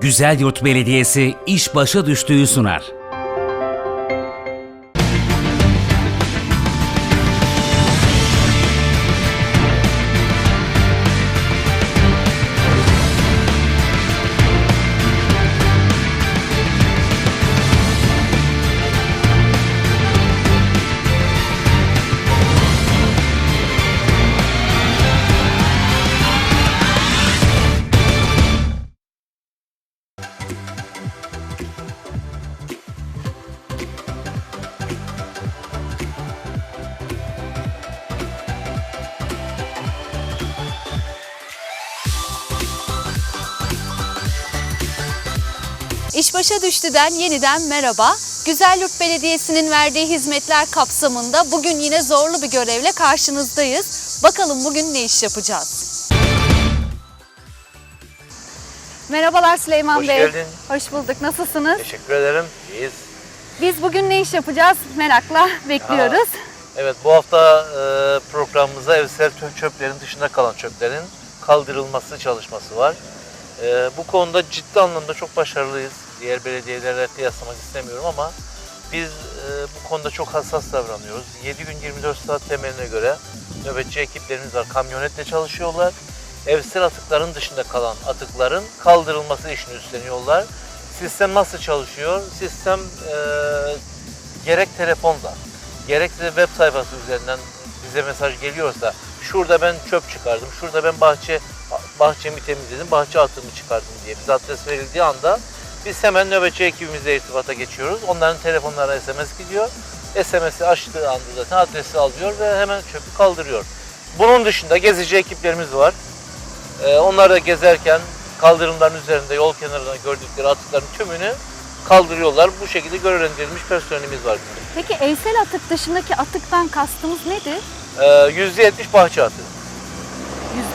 Güzel Yurt Belediyesi iş başa düştüğü sunar. İş başa düştüden yeniden merhaba. Güzelyurt Belediyesi'nin verdiği hizmetler kapsamında bugün yine zorlu bir görevle karşınızdayız. Bakalım bugün ne iş yapacağız? Merhabalar Süleyman Hoş Bey. geldin. Hoş bulduk. Nasılsınız? Teşekkür ederim. İyiyiz. Biz bugün ne iş yapacağız? Merakla bekliyoruz. Evet bu hafta e, programımızda evsel tüm çöplerin dışında kalan çöplerin kaldırılması çalışması var. E, bu konuda ciddi anlamda çok başarılıyız. Diğer belediyelerle kıyaslamak istemiyorum ama biz e, bu konuda çok hassas davranıyoruz. 7 gün 24 saat temeline göre nöbetçi ekiplerimiz var. Kamyonetle çalışıyorlar. Evsel atıkların dışında kalan atıkların kaldırılması işini üstleniyorlar. Sistem nasıl çalışıyor? Sistem e, gerek telefonla, gerekse web sayfası üzerinden bize mesaj geliyorsa şurada ben çöp çıkardım, şurada ben bahçe bahçemi temizledim, bahçe atığımı çıkardım diye bize adres verildiği anda biz hemen nöbetçi ekibimizle irtibata geçiyoruz. Onların telefonlarına SMS gidiyor. SMS'i açtığı anda zaten adresi alıyor ve hemen çöpü kaldırıyor. Bunun dışında gezici ekiplerimiz var. Ee, onlar da gezerken kaldırımların üzerinde yol kenarına gördükleri atıkların tümünü kaldırıyorlar. Bu şekilde görevlendirilmiş personelimiz var. Peki evsel atık dışındaki atıktan kastımız nedir? Ee, %70 bahçe atığı.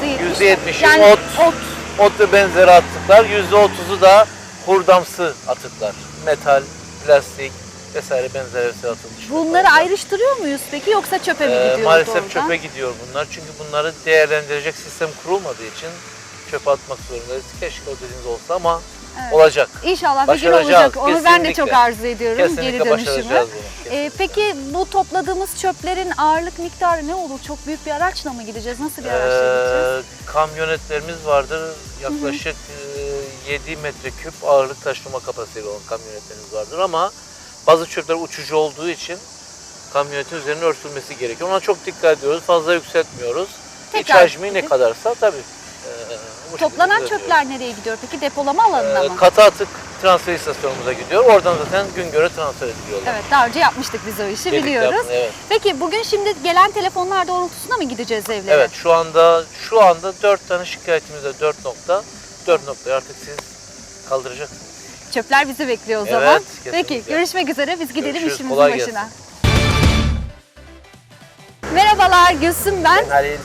%70. %70'i Yani ot, ot. ot ve benzeri atıklar, %30'u da hurdamsı atıklar. Metal, plastik vesaire benzer atık dışında Bunları kalanlar. ayrıştırıyor muyuz peki yoksa çöpe mi Ee, gidiyor maalesef doğrudan? çöpe gidiyor bunlar. Çünkü bunları değerlendirecek sistem kurulmadığı için çöpe atmak zorundayız. Keşke o dediğiniz olsa ama Evet. olacak. İnşallah bir gün olacak. Onu ben de kesinlikle. çok arzu ediyorum geri Kesinlikle dönüşümü. başaracağız bunu. Ee, peki bu topladığımız çöplerin ağırlık miktarı ne olur? Çok büyük bir araçla mı gideceğiz? Nasıl bir araçla gideceğiz? Ee, kamyonetlerimiz vardır. Yaklaşık e, 7 metreküp ağırlık taşıma kapasiteli olan kamyonetlerimiz vardır ama bazı çöpler uçucu olduğu için kamyonetin üzerine örtülmesi gerekiyor. Ona çok dikkat ediyoruz. Fazla yükseltmiyoruz. İç Tekrar hacmi ne kadarsa tabii. e, Toplanan çöpler nereye gidiyor peki? Depolama alanına Ee, mı? katı atık transfer istasyonumuza gidiyor. Oradan zaten gün göre transfer ediliyorlar. Evet daha önce yapmıştık biz o işi Birlikte biliyoruz. yapın, evet. Peki bugün şimdi gelen telefonlar doğrultusunda mı gideceğiz evlere? Evet şu anda şu anda 4 tane şikayetimiz var. 4 nokta. 4 noktayı artık siz kaldıracaksınız. Çöpler bizi bekliyor o Evet, zaman. kesinlikle. Peki görüşmek üzere biz gidelim Görüşürüz, işimizin kolay başına. Merhabalar Gülsüm ben. Halil.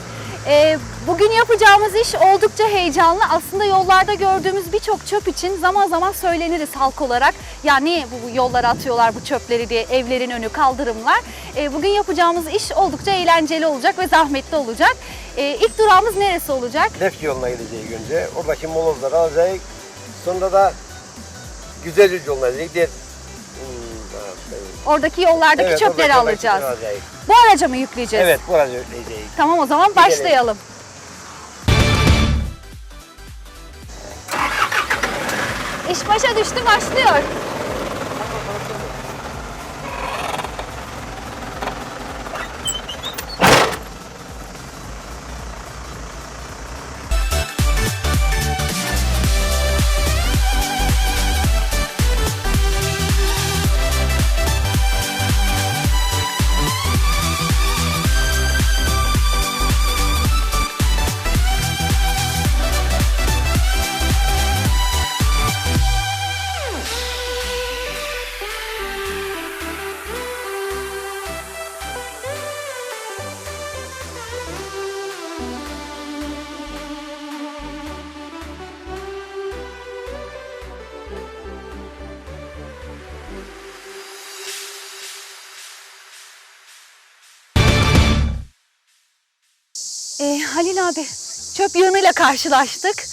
Ee, bugün yapacağımız iş oldukça heyecanlı. Aslında yollarda gördüğümüz birçok çöp için zaman zaman söyleniriz halk olarak. Ya niye bu yollara atıyorlar bu çöpleri diye evlerin önü kaldırımlar. Ee, bugün yapacağımız iş oldukça eğlenceli olacak ve zahmetli olacak. Ee, ilk durağımız neresi olacak? Lef yoluna gideceği önce. Oradaki molozları alacak. Sonra da güzel yoluna gidecek. Diğer, Oradaki yollardaki evet, çöpleri oradaki alacağız. Bu araca mı yükleyeceğiz? Evet, burası yükleyeceğiz. Tamam o zaman başlayalım. İş başa düştü başlıyor. Halil abi çöp yığınıyla karşılaştık.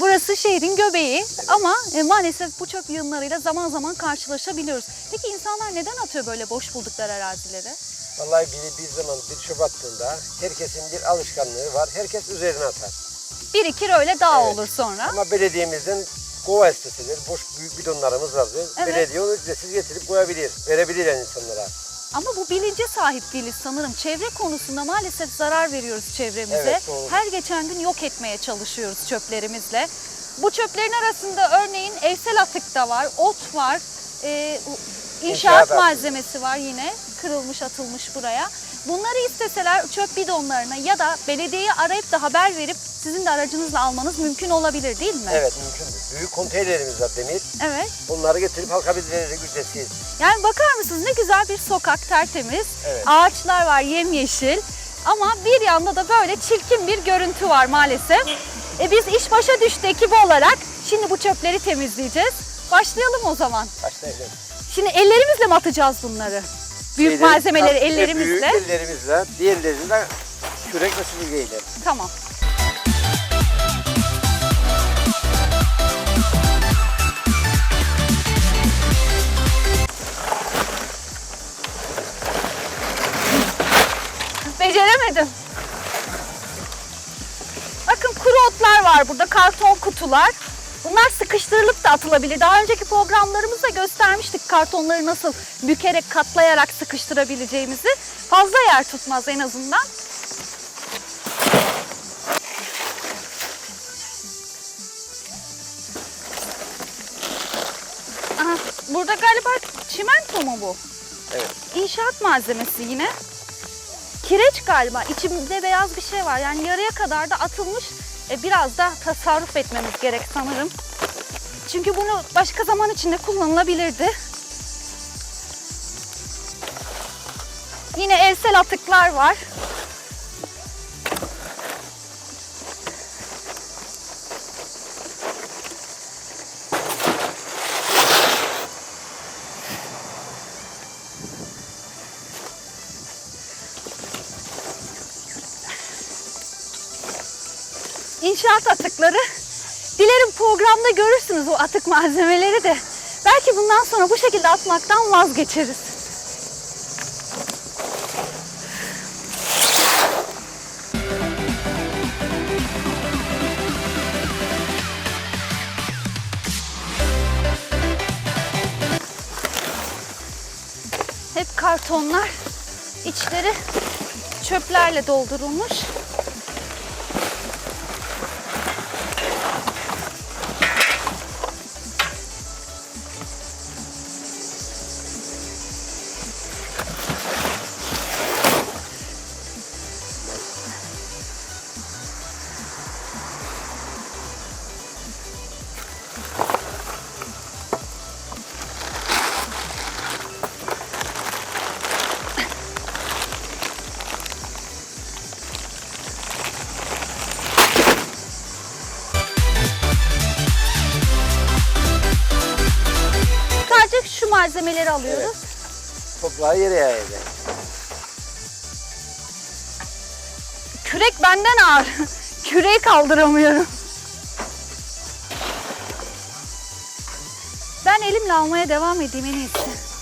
Burası şehrin göbeği ama e, maalesef bu çöp yığınlarıyla zaman zaman karşılaşabiliyoruz. Peki insanlar neden atıyor böyle boş buldukları arazileri? Vallahi biri bir zaman bir çöp attığında herkesin bir alışkanlığı var. Herkes üzerine atar. Birikir öyle dağ Evet. olur sonra. Ama belediyemizden kova istesidir. Boş büyük bidonlarımız vardır. Evet. Belediye onu ücretsiz getirip koyabilir. Verebilir yani insanlara. Ama bu bilince sahip değiliz sanırım. Çevre konusunda maalesef zarar veriyoruz çevremize. Evet, doğru. Her geçen gün yok etmeye çalışıyoruz çöplerimizle. Bu çöplerin arasında örneğin evsel atık da var, ot var, e, inşaat İnşaat malzemesi var yine kırılmış atılmış buraya. Bunları isteseler çöp bidonlarına ya da belediyeyi arayıp da haber verip sizin de aracınızla almanız mümkün olabilir değil mi? Evet mümkündür. Büyük konteynerimiz var demir. Evet. Bunları getirip halka veririz ücretsiz. Yani bakar mısınız ne güzel bir sokak tertemiz. Evet. Ağaçlar var yemyeşil. Ama bir yanda da böyle çirkin bir görüntü var maalesef. E biz iş başa düştü ekibi olarak şimdi bu çöpleri temizleyeceğiz. Başlayalım o zaman. Başlayalım. Şimdi ellerimizle mi atacağız bunları? Büyük Şeyleri- malzemeleri Büyük ellerimizle. ellerimizle, diğerlerini de kürek ve süpürgeyle. Tamam. Beceremedim. Bakın kuru otlar var burada, karton kutular. Bunlar sıkıştırılıp da atılabilir. Daha önceki programlarımızda göstermiştik kartonları nasıl bükerek, katlayarak sıkıştırabileceğimizi. Fazla yer tutmaz en azından. Aha, burada galiba çimento mu bu? Evet. İnşaat malzemesi yine. Kireç galiba. İçinde beyaz bir şey var. Yani yarıya kadar da atılmış. E, biraz da tasarruf etmemiz gerek sanırım. Çünkü bunu başka zaman içinde kullanılabilirdi. Yine evsel atıklar var. İnşaat atıkları. Dilerim programda görürsünüz o atık malzemeleri de. Belki bundan sonra bu şekilde atmaktan vazgeçeriz. Hep kartonlar. içleri çöplerle doldurulmuş. Toprağı yere yayacak. Kürek benden ağır. Küreği kaldıramıyorum. Ben elimle almaya devam edeyim en iyisi.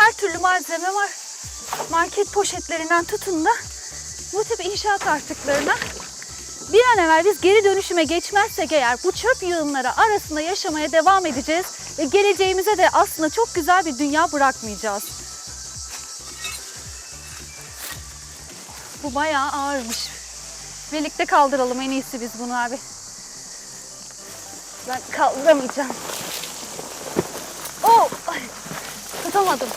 Her türlü malzeme var. Market poşetlerinden tutun da bu tip inşaat artıklarına bir an evvel biz geri dönüşüme geçmezsek eğer bu çöp yığınları arasında yaşamaya devam edeceğiz ve geleceğimize de aslında çok güzel bir dünya bırakmayacağız. Bu bayağı ağırmış. Birlikte kaldıralım en iyisi biz bunu abi. Ben kaldıramayacağım. Oh! Tutamadım.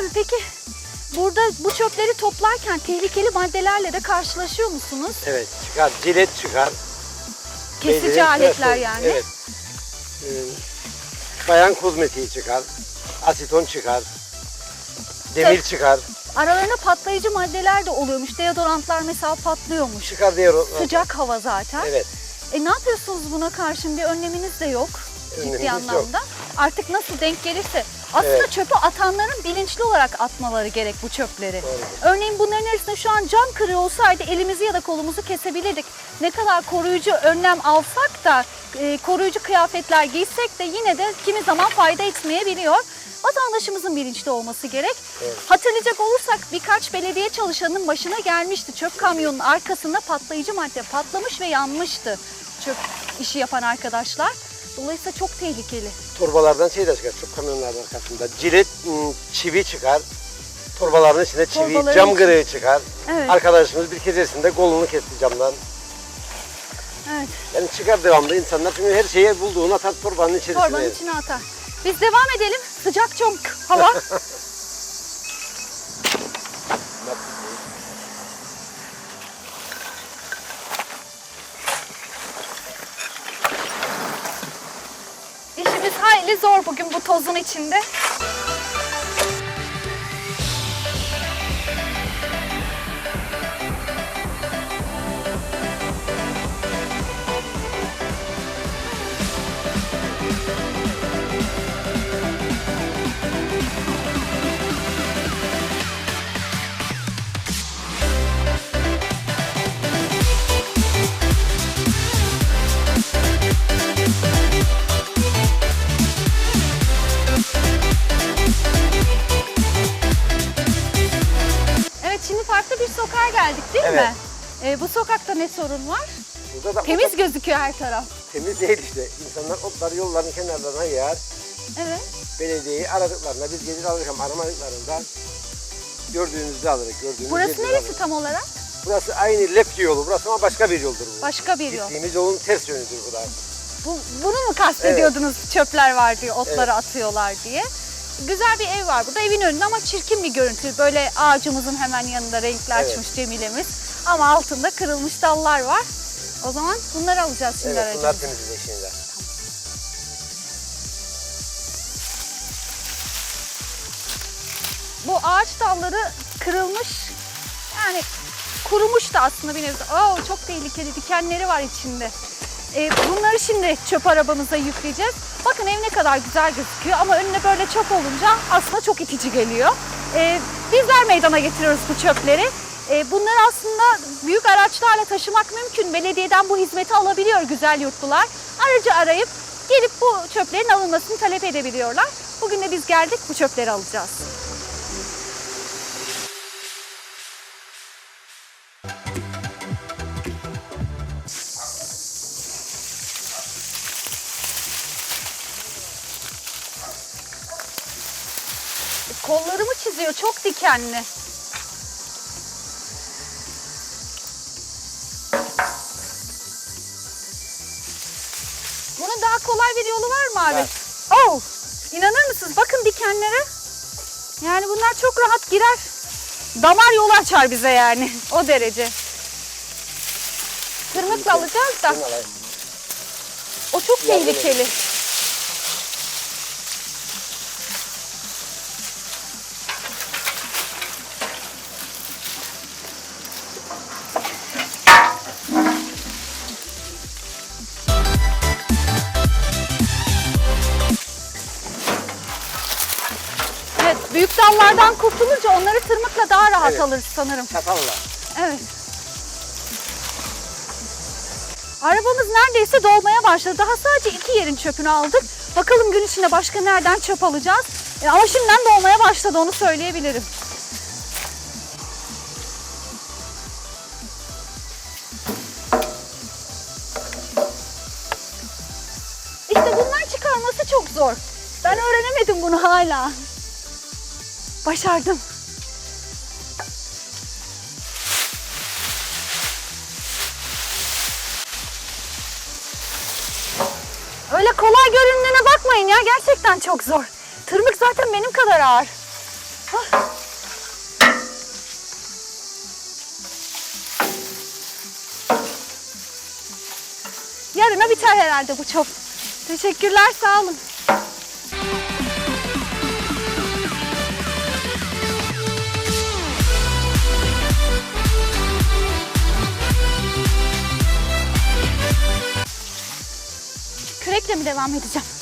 Abi peki burada bu çöpleri toplarken tehlikeli maddelerle de karşılaşıyor musunuz? Evet çıkar. Cilet çıkar. Kesici Belli- aletler yani. Evet. Ee, bayan kozmetiği çıkar. Aseton çıkar. Demir Evet. çıkar. Aralarında patlayıcı maddeler de oluyormuş. Deodorantlar mesela patlıyormuş. Çıkar diye. Sıcak hava zaten. Evet. E ne yapıyorsunuz buna karşın? Bir önleminiz de yok. Önlemimiz ciddi yok. anlamda. Artık nasıl denk gelirse. Aslında Evet. çöpü atanların bilinçli olarak atmaları gerek bu çöpleri. Doğrudur. Örneğin bunların arasında şu an cam kırığı olsaydı elimizi ya da kolumuzu kesebilirdik. Ne kadar koruyucu önlem alsak da e, koruyucu kıyafetler giysek de yine de kimi zaman fayda etmeyebiliyor. Vatandaşımızın bilinçli olması gerek. Hatırlayacak olursak birkaç belediye çalışanının başına gelmişti. Çöp kamyonunun arkasında patlayıcı madde patlamış ve yanmıştı çöp işi yapan arkadaşlar. Dolayısıyla çok tehlikeli. Torbalardan şey de çıkar. Çok kamyonların arkasında. Cilet ım, çivi çıkar. Torbaların içinde çivi, Torbaların cam içi- kırığı çıkar. Evet. Arkadaşımız bir keresinde kolunu kesti camdan. Evet. Yani çıkar devamlı insanlar çünkü her şeyi bulduğunu atar torbanın içerisine. Torbanın içine atar. Biz devam edelim. Sıcak çok hava. zor bugün bu tozun içinde. Ne sorun var? Burada da Temiz gözüküyor her taraf. temiz değil işte. İnsanlar otları yolların kenarlarına yağar. Evet. Belediyeyi aradıklarında biz gelir alırken aramadıklarında gördüğünüzde alırız. Gördüğünüz Burası neresi alırız. tam olarak? Burası aynı Lepçi yolu. Burası ama başka bir yoldur bu. Başka bir yol. Gittiğimiz yolun ters yönüdür bu da. Bu, bunu mu kastediyordunuz çöpler var diye, otları atıyorlar diye? Güzel bir ev var burada. Evin önünde ama çirkin bir görüntü. Böyle ağacımızın hemen yanında renkli Evet. açmış Cemile'miz. Ama altında kırılmış dallar var. O zaman bunları alacağız şimdi Evet bunlar aracımıza. temizleyecek şimdi. Bu ağaç dalları kırılmış. Yani kurumuş da aslında bir nevi. Oo, çok tehlikeli dikenleri var içinde. Ee, bunları şimdi çöp arabamıza yükleyeceğiz. Bakın ev ne kadar güzel gözüküyor ama önüne böyle çöp olunca aslında çok itici geliyor. Ee, bizler meydana getiriyoruz bu çöpleri. Ee, bunları aslında büyük araçlarla taşımak mümkün. Belediyeden bu hizmeti alabiliyor güzel yurtlular. Aracı arayıp gelip bu çöplerin alınmasını talep edebiliyorlar. Bugün de biz geldik bu çöpleri alacağız. Kollarımı çiziyor. Çok dikenli. Bir yolu var mı abi? Var. Oh! İnanır mısınız? Bakın dikenlere. Yani bunlar çok rahat girer. Damar yolu açar bize yani. O derece. Tırmıkla alacağız da. O çok tehlikeli. tutulunca onları tırmıkla daha rahat evet. alırız sanırım. Çatalla. Evet. Arabamız neredeyse dolmaya başladı. Daha sadece iki yerin çöpünü aldık. Bakalım gün içinde başka nereden çöp alacağız. E, ama şimdiden dolmaya başladı onu söyleyebilirim. İşte bunlar çıkarması çok zor. Ben öğrenemedim bunu hala. Başardım. Öyle kolay göründüğüne bakmayın ya. Gerçekten çok zor. Tırmık zaten benim kadar ağır. Ah. Yarına biter herhalde bu çöp. Teşekkürler, sağ olun. Kürekle mi devam edeceğim?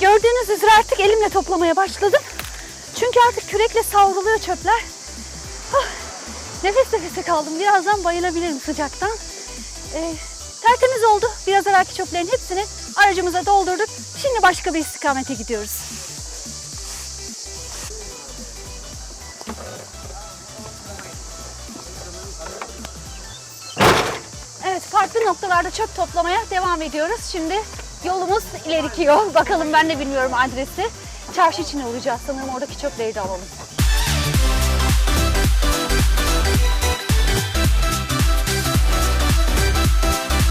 Gördüğünüz üzere artık elimle toplamaya başladım. Çünkü artık kürekle savruluyor çöpler. Ah, nefes nefese kaldım. Birazdan bayılabilirim sıcaktan. Ee, tertemiz oldu. Biraz evvelki çöplerin hepsini aracımıza doldurduk. Şimdi başka bir istikamete gidiyoruz. Evet, farklı noktalarda çöp toplamaya devam ediyoruz. Şimdi yolumuz ileriki yol. Bakalım ben de bilmiyorum adresi. Çarşı içine uğrayacağız sanırım. Oradaki çöpleri de alalım.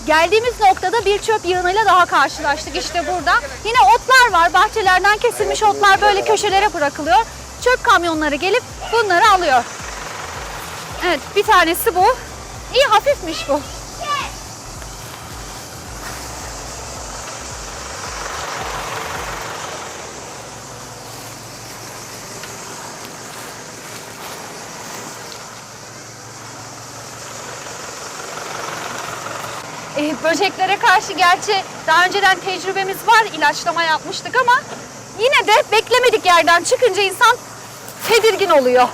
Geldiğimiz noktada bir çöp yığınıyla daha karşılaştık işte burada. Yine otlar var. Bahçelerden kesilmiş otlar böyle köşelere bırakılıyor. Çöp kamyonları gelip bunları alıyor. Evet bir tanesi bu. İyi hafifmiş bu. Böceklere karşı gerçi daha önceden tecrübemiz var, ilaçlama yapmıştık ama yine de beklemedik yerden çıkınca insan tedirgin oluyor.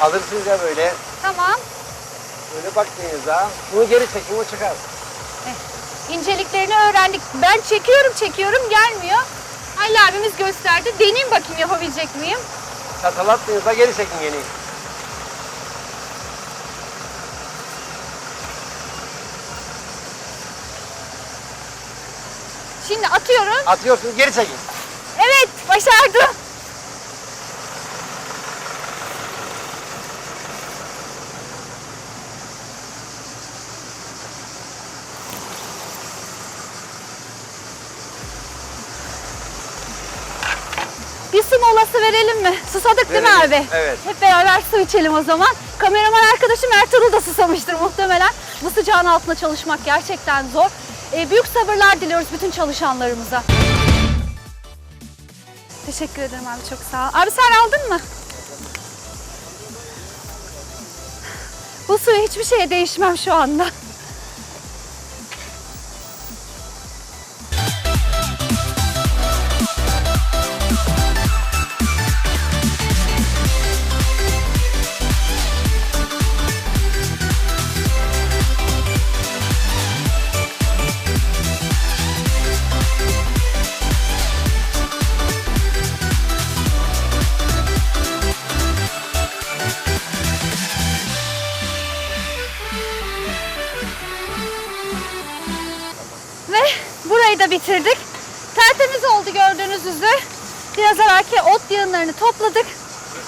Alırsınız ya böyle. Tamam. Böyle baktığınızda bunu geri çekin o çıkar. İnceliklerini öğrendik. Ben çekiyorum çekiyorum gelmiyor. Halil abimiz gösterdi. Deneyeyim bakayım yapabilecek miyim? Çatal attığınızda geri çekin yeni. Şimdi atıyorum. Atıyorsunuz geri çekin. Evet başardım. Molası verelim mi? Susadık değil mi Verelim, abi? evet. Hep beraber su içelim o zaman. Kameraman arkadaşım Ertuğrul da susamıştır muhtemelen. Bu sıcağın altında çalışmak gerçekten zor. Ee, büyük sabırlar diliyoruz bütün çalışanlarımıza. Teşekkür ederim abi çok sağ ol. Abi sen aldın mı? Bu suyu hiçbir şeye değişmem şu anda. de bitirdik. Tertemiz oldu gördüğünüz üzere. Biraz evvelki ot yığınlarını topladık.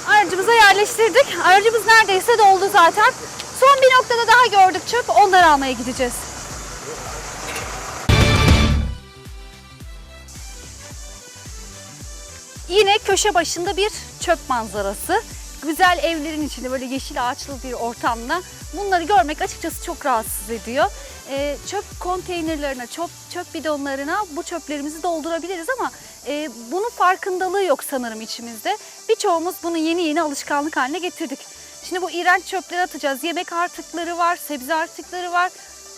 Aracımıza yerleştirdik. Aracımız neredeyse doldu zaten. Son bir noktada daha gördük çöp. Onları almaya gideceğiz. Yine köşe başında bir çöp manzarası. Güzel evlerin içinde böyle yeşil ağaçlı bir ortamda bunları görmek açıkçası çok rahatsız ediyor. Ee, çöp konteynerlerine, çöp, çöp bidonlarına bu çöplerimizi doldurabiliriz ama e, bunun farkındalığı yok sanırım içimizde. Birçoğumuz bunu yeni yeni alışkanlık haline getirdik. Şimdi bu iğrenç çöpleri atacağız. Yemek artıkları var, sebze artıkları var.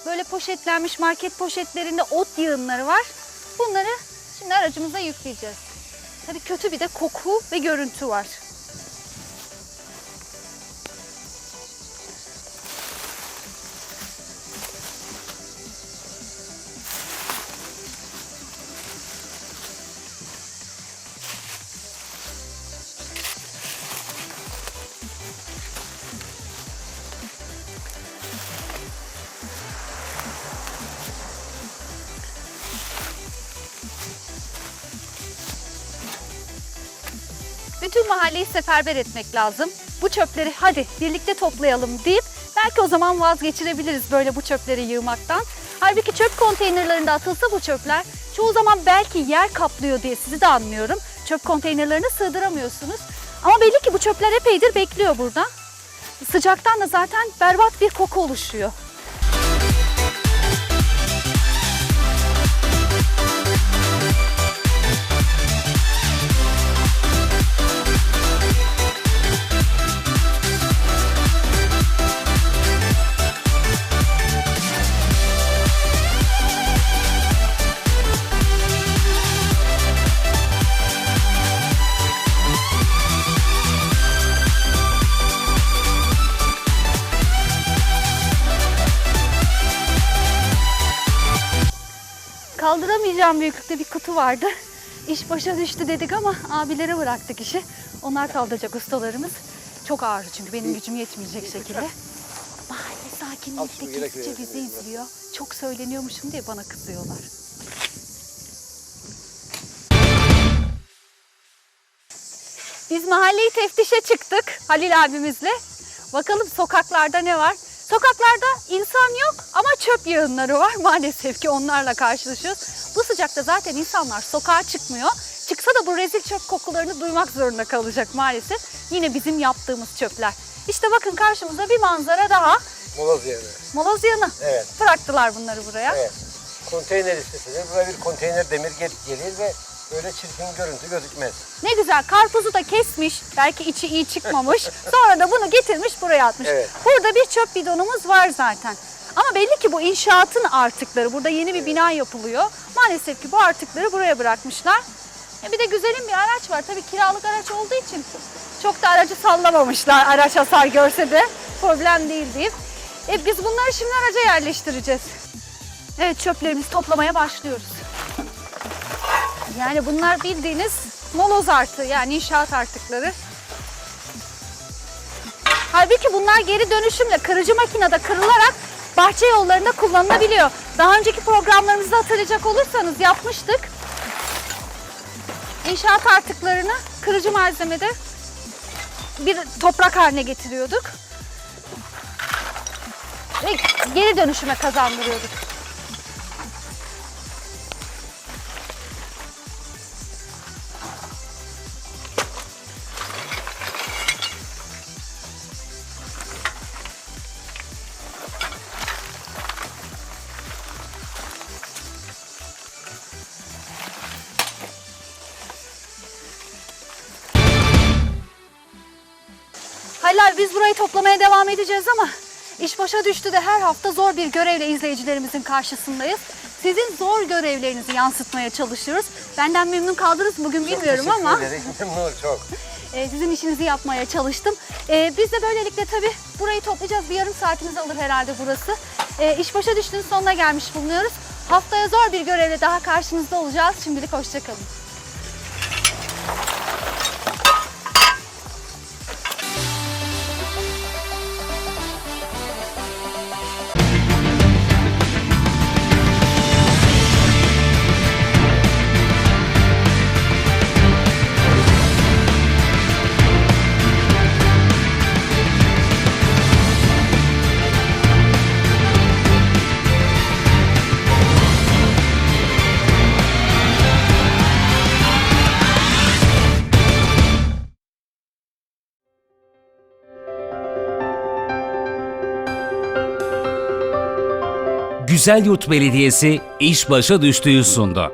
Böyle poşetlenmiş market poşetlerinde ot yığınları var. Bunları şimdi aracımıza yükleyeceğiz. Tabii kötü bir de koku ve görüntü var. Seferber etmek lazım. Bu çöpleri hadi birlikte toplayalım deyip belki o zaman vazgeçirebiliriz böyle bu çöpleri yığmaktan. Halbuki çöp konteynerlarında atılsa bu çöpler çoğu zaman belki yer kaplıyor diye sizi de anlıyorum. Çöp konteynerlerine sığdıramıyorsunuz. Ama belli ki bu çöpler epeydir bekliyor burada. Sıcaktan da zaten berbat bir koku oluşuyor. Kaldıramayacağım büyüklükte bir kutu vardı. İş başa düştü dedik ama abilere bıraktık işi. Onlar kaldıracak ustalarımız. Çok ağır çünkü benim gücüm yetmeyecek şekilde. Mahalle sakinlikte gizlice bizi izliyor. Çok söyleniyormuşum diye bana kızıyorlar. Biz mahalleyi teftişe çıktık Halil abimizle. Bakalım sokaklarda ne var? Sokaklarda insan yok ama çöp yığınları var. Maalesef ki onlarla karşılaşıyoruz. Bu sıcakta zaten insanlar sokağa çıkmıyor. Çıksa da bu rezil çöp kokularını duymak zorunda kalacak maalesef. Yine bizim yaptığımız çöpler. İşte bakın karşımızda bir manzara daha. Moloz yanı. Evet. Bıraktılar bunları buraya. Evet. Konteyner istesidir. Buraya bir konteyner demir gel- gelir ve böyle çirkin görüntü gözükmez. Ne güzel karpuzu da kesmiş. Belki içi iyi çıkmamış. Sonra da bunu getirmiş buraya atmış. Evet. Burada bir çöp bidonumuz var zaten. Ama belli ki bu inşaatın artıkları. Burada yeni bir bina yapılıyor. Maalesef ki bu artıkları buraya bırakmışlar. E bir de güzelim bir araç var. Tabii kiralık araç olduğu için çok da aracı sallamamışlar. Araç hasar görse de problem değil deyip. E biz bunları şimdi araca yerleştireceğiz. Evet çöplerimizi toplamaya başlıyoruz. Yani bunlar bildiğiniz moloz artığı yani inşaat artıkları. Halbuki bunlar geri dönüşümle kırıcı makinede kırılarak bahçe yollarında kullanılabiliyor. Daha önceki programlarımızda hatırlayacak olursanız yapmıştık. İnşaat artıklarını kırıcı malzemede bir toprak haline getiriyorduk. Ve geri dönüşüme kazandırıyorduk. Toplamaya devam edeceğiz ama iş başa düştü de her hafta zor bir görevle izleyicilerimizin karşısındayız. Sizin zor görevlerinizi yansıtmaya çalışıyoruz. Benden memnun kaldınız bugün bilmiyorum ama ederim. Memnun çok. e, sizin işinizi yapmaya çalıştım. E, biz de böylelikle tabii burayı toplayacağız. Bir yarım saatimiz alır herhalde burası. E, iş başa düştüğün sonuna gelmiş bulunuyoruz. Haftaya zor bir görevle daha karşınızda olacağız. Şimdilik hoşçakalın. Güzelyurt Belediyesi iş başa düştüğü sundu.